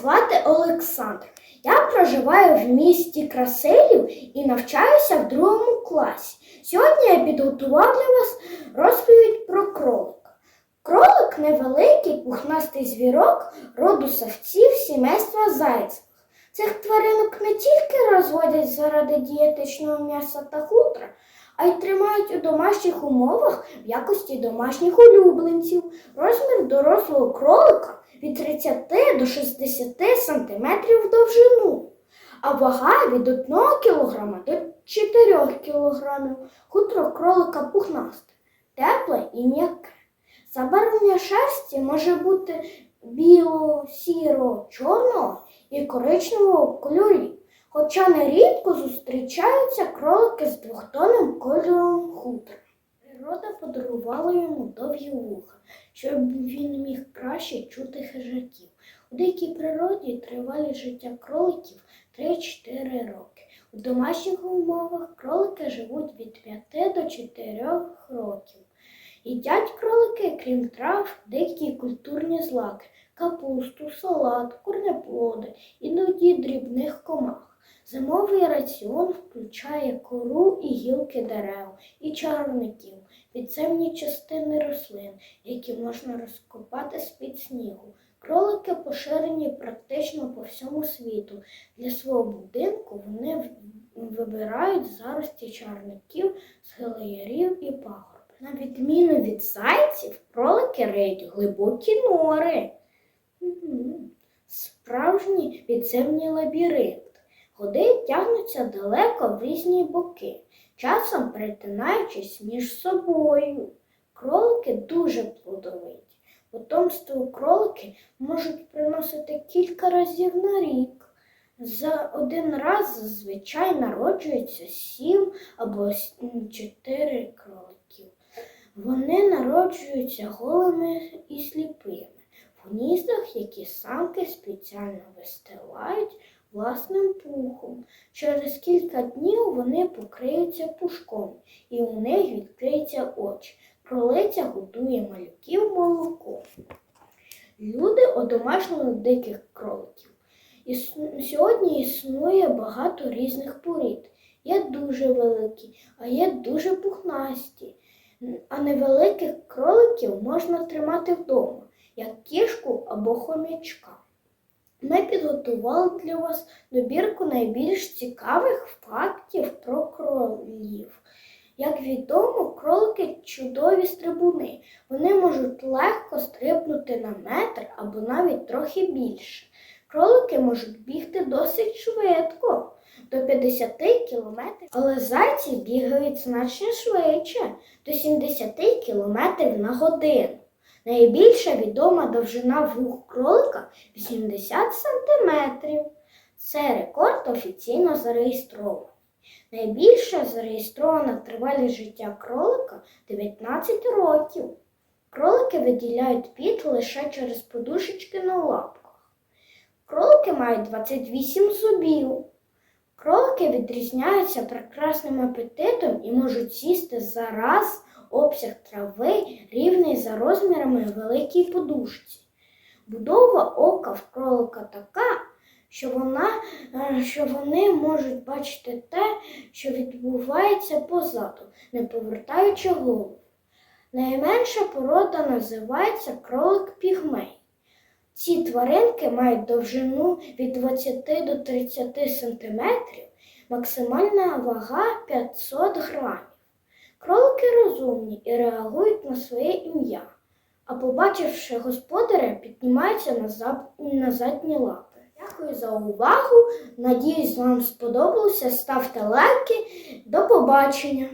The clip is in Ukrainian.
звати Олександр. Я проживаю в місті Красилів і навчаюся в другому класі. Сьогодні я підготував для вас розповідь про кролика. Кролик невеликий пухнастий звірок роду савців сімейства зайцевих. Цих тваринок не тільки розводять заради дієтичного м'яса та хутра, а й тримають у домашніх умовах в якості домашніх улюбленців. Розмір дорослого кролика від 30 до 60 см в довжину, а вага від 1 кг до 4 кг. Хутро кролика пухнасте, тепле і м'яке. Забарвлення шерсті може бути білого, сірого, чорного і коричневого кольорів. Хоча нерідко зустрічаються кролики з двохтонним кольором хутра. Природа подарувала йому довгі вуха, щоб він міг краще чути хижаків. У дикій природі тривалість життя кроликів 3-4 роки. У домашніх умовах кролики живуть від 5 до 4 років. Їдять кролики, крім трав, дикі культурні злаки, капусту, салат, корнеплоди, іноді дрібних комах. Зимовий раціон включає кору і гілки дерев, і чарівників, підземні частини рослин, які можна розкопати з-під снігу. Кролики поширені практично по всьому світу. Для свого будинку вони вибирають зарості чарників, схилеярів і пагорби. На відміну від зайців, кролики риють глибокі нори. Справжні підземні лабіринти. Ходи тягнуться далеко в різні боки, часом перетинаючись між собою. Кролики дуже плодовиті. Потомство кролики можуть приносити кілька разів на рік. За один раз зазвичай народжується сім або чотири кроликів. Вони народжуються голими і сліпими в гніздах, які самки спеціально вистилають власним пухом. Через кілька днів вони покриються пушком, і у них відкриються очі. Кролиця годує малюків молоком. Люди одомашнили диких кроликів. Іс- Сьогодні існує багато різних порід. Є дуже великі, а є дуже пухнасті. А невеликих кроликів можна тримати вдома, як кішку або хомячка. Ми підготували для вас добірку найбільш цікавих фактів про кролів. Як відомо, кролики чудові стрибуни. Вони можуть легко стрибнути на метр або навіть трохи більше. Кролики можуть бігти досить швидко, до 50 км, але зайці бігають значно швидше, до 70 км на годину. Найбільша відома довжина вух кролика 80 см. Це рекорд офіційно зареєстрований. Найбільша зареєстрована тривалість життя кролика 19 років. Кролики виділяють піт лише через подушечки на лапках. Кролики мають 28 зубів. Кролики відрізняються прекрасним апетитом і можуть з'їсти за раз обсяг трави, рівний за розмірами великій подушці. Будова ока в кролика така, що, вона, е, що вони можуть бачити те, що відбувається позаду, не повертаючи голову. Найменша порода називається кролик пігмей. Ці тваринки мають довжину від 20 до 30 см, максимальна вага 500 грамів. Кролики розумні і реагують на своє ім'я, а побачивши господаря, піднімаються на, зап... на задні лапи. Дякую за увагу. Надіюсь, вам сподобалося. Ставте лайки. До побачення!